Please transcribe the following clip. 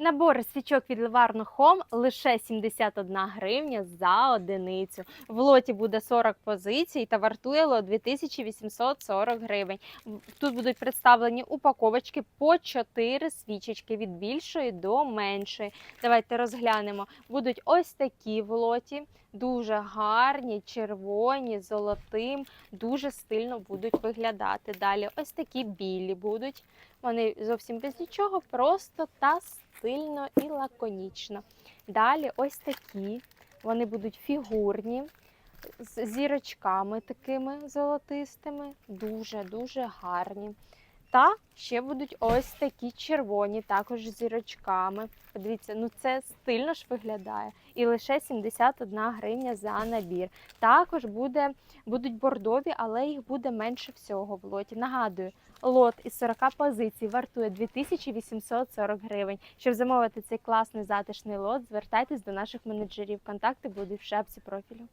Набор свічок від Home лише 71 гривня за одиницю. В лоті буде 40 позицій та вартує лот 2840 гривень. Тут будуть представлені упаковочки по 4 свічечки від більшої до меншої. Давайте розглянемо. Будуть ось такі в лоті, дуже гарні, червоні, золотим, дуже стильно будуть виглядати. Далі ось такі білі будуть. Вони зовсім без нічого, просто та стильно і лаконічно. Далі ось такі. Вони будуть фігурні, з зірочками такими золотистими, дуже-дуже гарні. Та ще будуть ось такі червоні, також зірочками. Подивіться, ну це стильно ж виглядає. І лише 71 гривня за набір. Також буде, будуть бордові, але їх буде менше всього в лоті. Нагадую, лот із 40 позицій вартує 2840 гривень. Щоб замовити цей класний затишний лот, звертайтесь до наших менеджерів. Контакти будуть в шапці профілю.